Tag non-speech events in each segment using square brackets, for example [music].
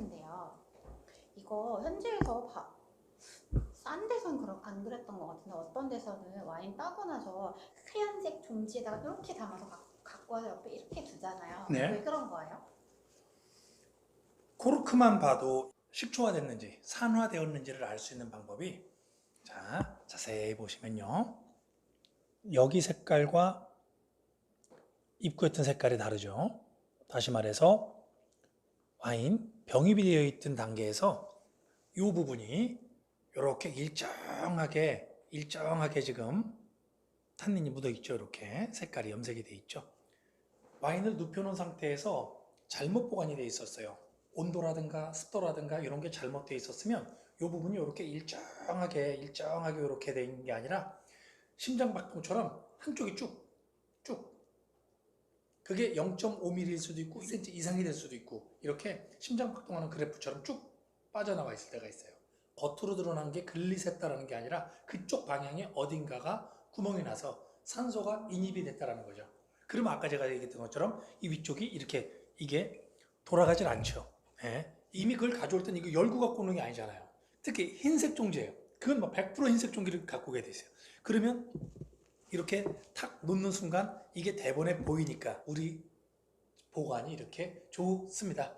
텐데요. 이거 현지에서 바, 싼 데선 그런 안 그랬던 것 같은데 어떤 데서는 와인 따고 나서 하얀색 종지에다가 이렇게 담아서 가- 갖고 와서 옆에 이렇게 두잖아요. 네. 왜 그런 거예요? 코르크만 봐도 식초화됐는지 산화되었는지를 알 수 있는 방법이 자 자세히 보시면요 여기 색깔과 입구에 뜬 색깔이 다르죠 다시 말해서 와인 병입이 되어 있던 단계에서 이 부분이 이렇게 일정하게 일정하게 지금 탄닌이 묻어 있죠. 이렇게 색깔이 염색이 돼 있죠. 와인을 눕혀놓은 상태에서 잘못 보관이 돼 있었어요. 온도라든가 습도라든가 이런 게 잘못되어 있었으면 이 부분이 이렇게 일정하게 일정하게 이렇게 된 게 아니라 심장박동처럼 한쪽이 쭉쭉 그게 0.5mm일 수도 있고 1cm 이상이 될 수도 있고 이렇게 심장 박동하는 그래프처럼 쭉 빠져나와 있을 때가 있어요. 겉으로 드러난 게 글리세타라는 게 아니라 그쪽 방향에 어딘가가 구멍이 나서 산소가 인입이 됐다라는 거죠. 그러면 아까 제가 얘기했던 것처럼 이 위쪽이 이렇게 이게 돌아가질 않죠. 예. 이미 그걸 가져올 땐 이거 열고 갖고 오는 게 아니잖아요. 특히 흰색 종지예요. 그건 뭐100% 흰색 종기를 갖고 오게 되세요. 그러면 이렇게 탁 놓는 순간 이게 대본에 보이니까 우리 보관이 이렇게 좋습니다.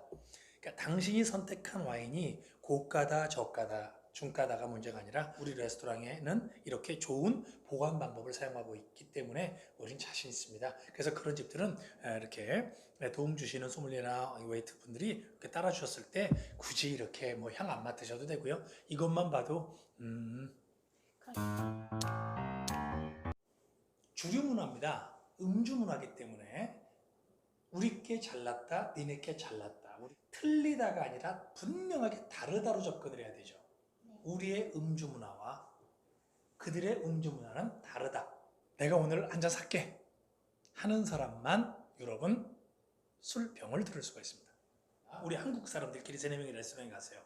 그러니까 당신이 선택한 와인이 고가다 저가다 중가다가 문제가 아니라 우리 레스토랑에는 이렇게 좋은 보관 방법을 사용하고 있기 때문에 우린 자신 있습니다. 그래서 그런 집들은 이렇게 도움 주시는 소믈리에나 웨이트 분들이 이렇게 따라 주셨을 때 굳이 이렇게 뭐 향 안 맡으셔도 되고요. 이것만 봐도 음 문화입니다. 음주 문화기 때문에 우리께 잘났다, 니네께 잘났다. 우리 틀리다가 아니라 분명하게 다르다로 접근을 해야 되죠. 우리의 음주 문화와 그들의 음주 문화는 다르다. 내가 오늘 한 잔 살게 하는 사람만 유럽은 술병을 들을 수가 있습니다. 우리 한국 사람들끼리 세네 명이 레스토랑에 가세요.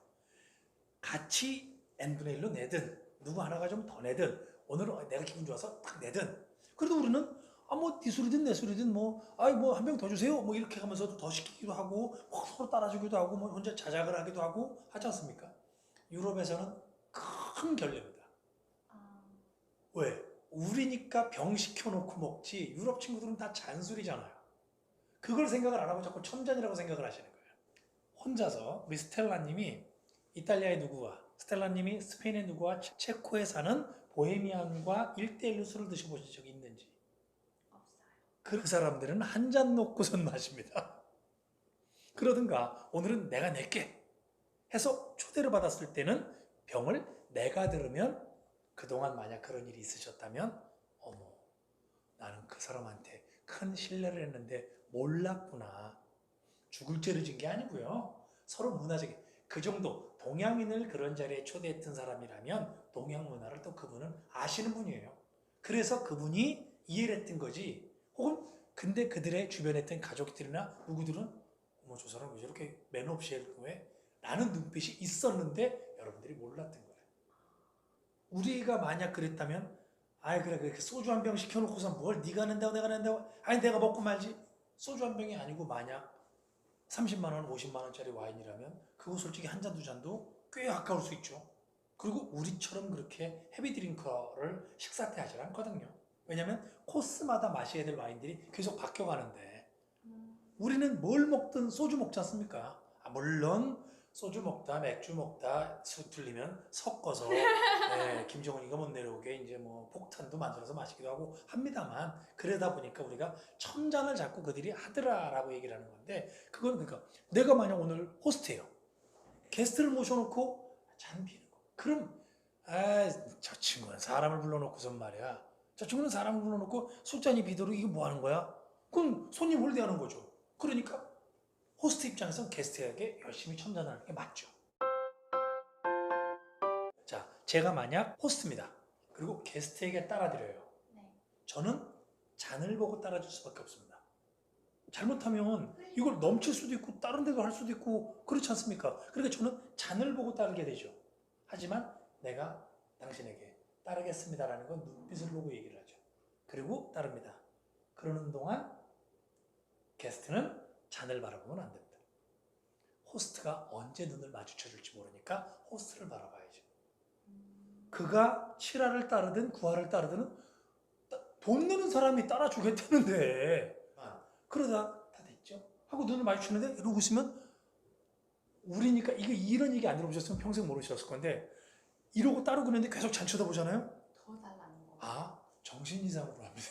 같이 n분의 1로 내든 누구 하나가 좀 더 내든 오늘 내가 기분 좋아서 딱 내든 그래도 우리는 아뭐네 술이든 내 술이든 뭐 아이 뭐 한 병 더 주세요 뭐 이렇게 하면서도 더 시키기도 하고 뭐 서로 따라주기도 하고 뭐 혼자 자작을 하기도 하고 하지 않습니까? 유럽에서는 큰 결례입니다. 아, 왜? 우리니까 병 시켜놓고 먹지 유럽 친구들은 다 잔술이잖아요. 그걸 생각을 안 하고 자꾸 첨잔이라고 생각을 하시는 거예요. 혼자서 우리 스텔라님이 이탈리아의 누구와 스텔라님이 스페인의 누구와 체- 체코에 사는 보헤미안과 1대1로 술을 드셔보신 적이 있는지 없어요. 그 사람들은 한 잔 놓고선 마십니다. 그러든가 오늘은 내가 낼게 해서 초대를 받았을 때는 병을 내가 들으면 그동안 만약 그런 일이 있으셨다면 어머 나는 그 사람한테 큰 신뢰를 했는데 몰랐구나 죽을 죄를 진 게 아니고요 서로 문화적인 그 정도 동양인을 그런 자리에 초대했던 사람이라면 동양 문화를 또 그분은 아시는 분이에요 그래서 그분이 이해를 했던 거지 혹은 근데 그들의 주변에 있던 가족들이나 누구들은 어머 저 사람 왜 저렇게 매너 없이 왜? 라는 눈빛이 있었는데 여러분들이 몰랐던 거예요. 우리가 만약 그랬다면 아이 그래 그래 소주 한 병 시켜놓고서 뭘 네가 낸다고 내가 낸다고 아니 내가 먹고 말지 소주 한 병이 아니고 만약 30만 원, 50만 원짜리 와인이라면 그거 솔직히 한 잔 두 잔도 꽤 아까울 수 있죠. 그리고 우리처럼 그렇게 헤비 드링커를 식사 때 하지 않거든요. 왜냐면 코스마다 마셔야 될 와인들이 계속 바뀌어가는데 음, 우리는 뭘 먹든 소주 먹지 않습니까? 아, 물론 소주 먹다 맥주 먹다 수 틀리면 섞어서 네, [laughs] 김정은이가 못 내려오게 이제 뭐 폭탄도 만들어서 마시기도 하고 합니다만 그러다 보니까 우리가 천 잔을 자꾸 그들이 하더라라고 얘기를 하는 건데 그건 그러니까 내가 만약 오늘 호스트예요 게스트를 모셔놓고 잔 피는 거 그럼 아 저 친구는 사람을 불러놓고선 말이야 저 친구는 사람을 불러놓고 술잔이 비도록 이게 뭐 하는 거야? 그건 손님 홀대하는 거죠. 그러니까 호스트 입장에서 게스트에게 열심히 첨단하는 게 맞죠. 자, 제가 만약 호스트입니다. 그리고 게스트에게 따라드려요. 네. 저는 잔을 보고 따라줄 수밖에 없습니다. 잘못하면 이걸 넘칠 수도 있고 다른 데도 할 수도 있고 그렇지 않습니까? 그러니까 저는 잔을 보고 따르게 되죠. 하지만 내가 당신에게 따르겠습니다라는 건 눈빛을 보고 얘기를 하죠. 그리고 따릅니다. 그러는 동안 게스트는 잔을 바라보면 안 됩니다. 호스트가 언제 눈을 마주쳐 줄지 모르니까 호스트를 바라봐야죠. 그가 7화를 따르든 9화를 따르든 따- 돈 내는 사람이 따라주겠다는데 그러다 다 됐죠. 하고 눈을 마주치는데 이러고 있으면 우리니까 이거 이런 얘기 안 들어보셨으면 평생 모르셨을 건데 이러고 따르고 있는데 계속 잘 쳐다보잖아요. 더 달라는 거. 아 정신 이상으로 합니다.